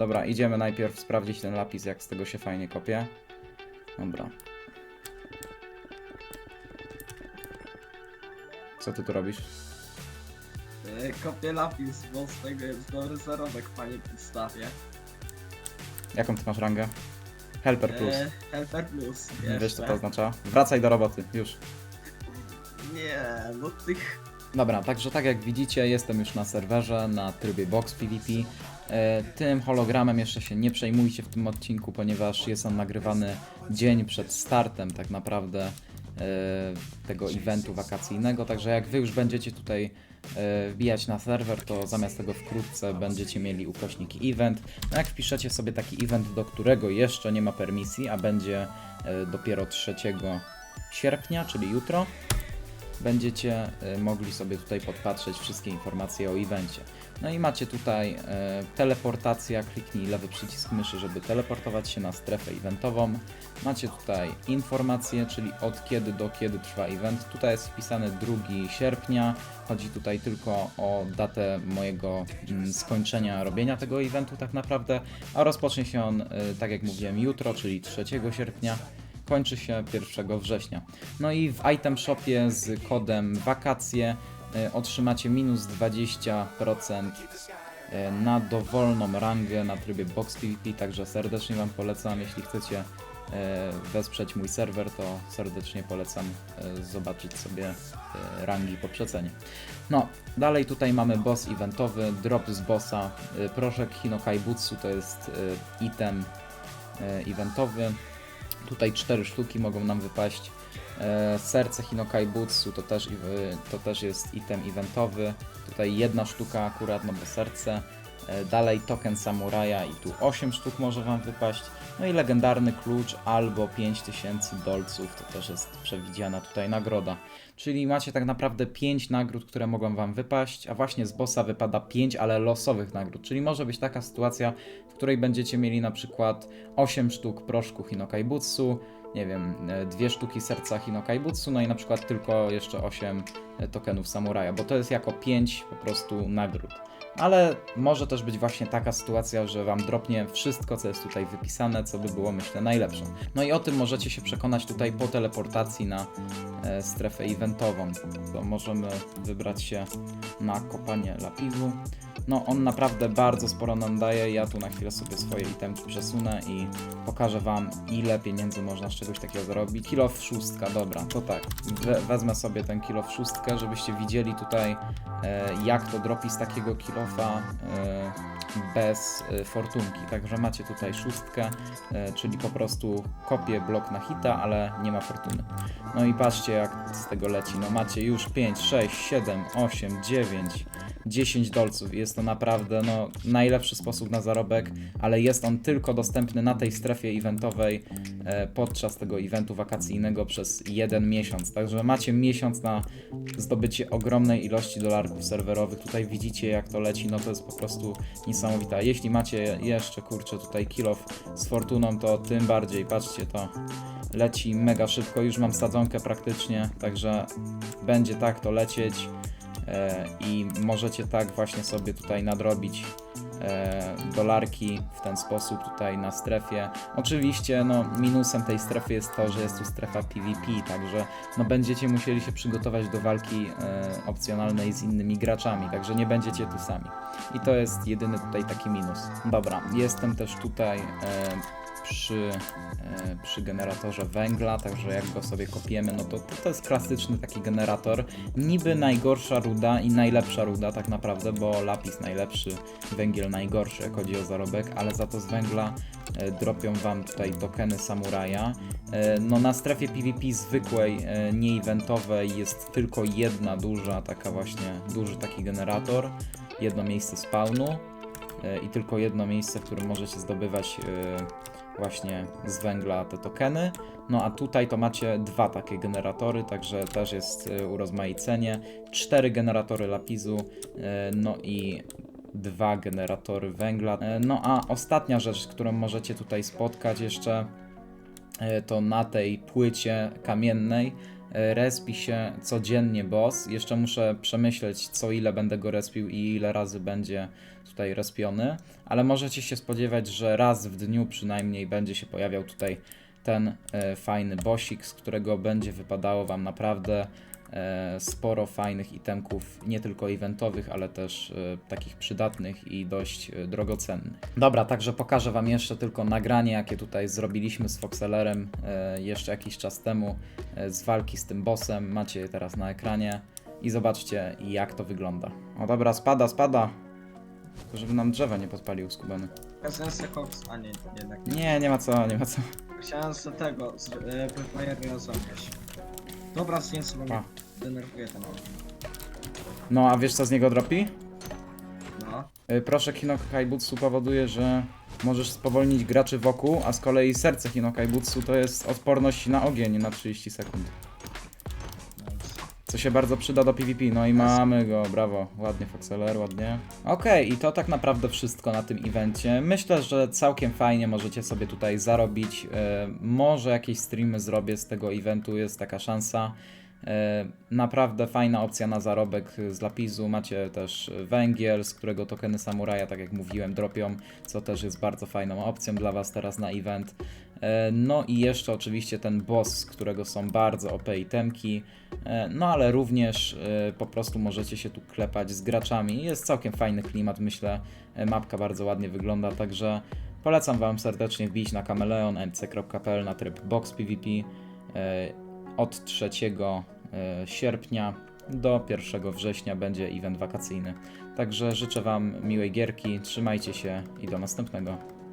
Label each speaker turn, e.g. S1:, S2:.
S1: Dobra, idziemy najpierw sprawdzić ten lapis, jak z tego się fajnie kopie. Dobra. Co ty tu robisz?
S2: E, Kopię lapis, bo z tego jest dobry zarobek, panie podstawie.
S1: Jaką ty masz rangę? Helper plus.
S2: E, Helper plus.
S1: Nie wiesz co
S2: jeszcze.
S1: to oznacza? Wracaj do roboty, już.
S2: Nie, no tych...
S1: Dobra, także tak jak widzicie, jestem już na serwerze, na trybie Box PvP. E, Tym hologramem jeszcze się nie przejmujcie w tym odcinku, ponieważ jest on nagrywany dzień przed startem tak naprawdę e, tego eventu wakacyjnego, także jak wy już będziecie tutaj e, wbijać na serwer, to zamiast tego wkrótce będziecie mieli ukośnik event. No jak wpiszecie sobie taki event, do którego jeszcze nie ma permisji, a będzie dopiero 3 sierpnia, czyli jutro, będziecie y, mogli sobie tutaj podpatrzeć wszystkie informacje o evencie. No i macie tutaj e, teleportacja, kliknij lewy przycisk myszy, żeby teleportować się na strefę eventową. Macie tutaj informacje, czyli od kiedy do kiedy trwa event. Tutaj jest wpisany 2 sierpnia. Chodzi tutaj tylko o datę mojego mm, skończenia robienia tego eventu tak naprawdę, a rozpocznie się on, y, tak jak mówiłem, jutro, czyli 3 sierpnia kończy się 1 września. No i w item shopie z kodem wakacje e, otrzymacie minus 20% e, na dowolną rangę na trybie Box PvP, także serdecznie Wam polecam, jeśli chcecie e, wesprzeć mój serwer, to serdecznie polecam zobaczyć sobie rangi po przecenie. No, dalej tutaj mamy boss eventowy, drop z bossa, proszek Hinokai Butsu to jest item eventowy, Tutaj cztery sztuki mogą nam wypaść. E, serce Hinokai Butsu to też, to też jest item eventowy. Tutaj jedna sztuka akurat, no bo serce. E, dalej token samuraja i tu 8 sztuk może Wam wypaść. No i legendarny klucz albo 5000 dolców, to też jest przewidziana tutaj nagroda. Czyli macie tak naprawdę 5 nagród, które mogą Wam wypaść, a właśnie z bossa wypada 5, ale losowych nagród. Czyli może być taka sytuacja, w której będziecie mieli na przykład 8 sztuk proszku Hinokai Butsu, nie wiem, e, dwie sztuki serca Hinokai Butsu, no i na przykład tylko jeszcze 8 tokenów samuraja, bo to jest jako 5 po prostu nagród. Ale może też być właśnie taka sytuacja, że Wam dropnie wszystko, co jest tutaj wypisane, co by było, myślę, najlepsze. No i o tym możecie się przekonać tutaj po teleportacji na e, strefę eventową. To możemy wybrać się na kopanie lapisu. No, on naprawdę bardzo sporo nam daje. Ja tu na chwilę sobie swoje itemki przesunę i pokażę Wam, ile pieniędzy można z czegoś takiego zarobić. Kilo w szóstka, dobra, to tak. We, wezmę sobie ten kilo w szóstkę, żebyście widzieli tutaj, e, jak to dropi z takiego kilofa e, bez e, fortunki. Także macie tutaj szóstkę, e, czyli po prostu kopię blok na hita, ale nie ma fortuny. No i patrzcie, jak z tego leci. No macie już 5, 6, 7, 8, 9, 10 dolców. Jest to naprawdę no, najlepszy sposób na zarobek, ale jest on tylko dostępny na tej strefie eventowej e, podczas tego eventu wakacyjnego przez jeden miesiąc. Także macie miesiąc na zdobycie ogromnej ilości dolarków serwerowych. Tutaj widzicie jak to leci, no to jest po prostu niesamowite. Jeśli macie jeszcze kurczę tutaj kilof z fortuną, to tym bardziej. Patrzcie, to leci mega szybko. Już mam sadzonkę praktycznie, także będzie tak to lecieć i możecie tak właśnie sobie tutaj nadrobić e, dolarki w ten sposób tutaj na strefie. Oczywiście no, minusem tej strefy jest to, że jest tu strefa PvP, także no, będziecie musieli się przygotować do walki e, opcjonalnej z innymi graczami, także nie będziecie tu sami. I to jest jedyny tutaj taki minus. Dobra, jestem też tutaj e, przy, e, przy generatorze węgla, także jak go sobie kopiemy, no to, to to jest klasyczny taki generator. Niby najgorsza ruda i najlepsza ruda tak naprawdę, bo lapis najlepszy, węgiel najgorszy jak chodzi o zarobek, ale za to z węgla e, dropią wam tutaj tokeny samuraja. E, no na strefie PvP zwykłej, nie-eventowej jest tylko jedna duża taka właśnie, duży taki generator, jedno miejsce spawnu i tylko jedno miejsce, w którym możecie zdobywać właśnie z węgla te tokeny. No a tutaj to macie dwa takie generatory, także też jest e, urozmaicenie. Cztery generatory lapisu, e, no i dwa generatory węgla. E, No a ostatnia rzecz, którą możecie tutaj spotkać jeszcze, to na tej płycie kamiennej respi się codziennie boss. Jeszcze muszę przemyśleć, co ile będę go respił i ile razy będzie tutaj respiony, ale możecie się spodziewać, że raz w dniu przynajmniej będzie się pojawiał tutaj ten e, fajny bossik, z którego będzie wypadało Wam naprawdę e, sporo fajnych itemków, nie tylko eventowych, ale też e, takich przydatnych i dość e, drogocennych. Dobra, także pokażę Wam jeszcze tylko nagranie, jakie tutaj zrobiliśmy z Foxellerem e, jeszcze jakiś czas temu e, z walki z tym bossem. Macie je teraz na ekranie i zobaczcie, jak to wygląda. O dobra, spada, spada. Tylko żeby nam drzewa nie podpalił skubany.
S2: Sobie koks, a nie, jednak nie.
S1: Nie, nie ma co, nie ma co.
S2: Chciałem sobie tego, z, e, Vampire zrobić. Dobra, mnie
S1: Pa.
S2: denerwuje ten.
S1: No, a wiesz co z niego dropi?
S2: No.
S1: Y, Proszek Hinokaibutsu powoduje, że możesz spowolnić graczy wokół, a z kolei serce Hinokaibutsu to jest odporność na ogień na 30 sekund. Co się bardzo przyda do PvP. No i mamy go, brawo. Ładnie, Foxeler, ładnie. Okej, i to tak naprawdę wszystko na tym evencie. Myślę, że całkiem fajnie możecie sobie tutaj zarobić. E, może jakieś streamy zrobię z tego eventu, jest taka szansa. E, naprawdę fajna opcja na zarobek z lapisu. Macie też węgiel, z którego tokeny samuraja, tak jak mówiłem, dropią, co też jest bardzo fajną opcją dla Was teraz na event. E, No i jeszcze oczywiście ten boss, z którego są bardzo OP itemki. E, No ale również e, po prostu możecie się tu klepać z graczami. Jest całkiem fajny klimat, myślę. Mapka bardzo ładnie wygląda, także polecam Wam serdecznie wbić na kameleon.nc.pl na tryb Box PvP od 3 e, sierpnia do 1 września będzie event wakacyjny. Także życzę Wam miłej gierki, trzymajcie się i do następnego.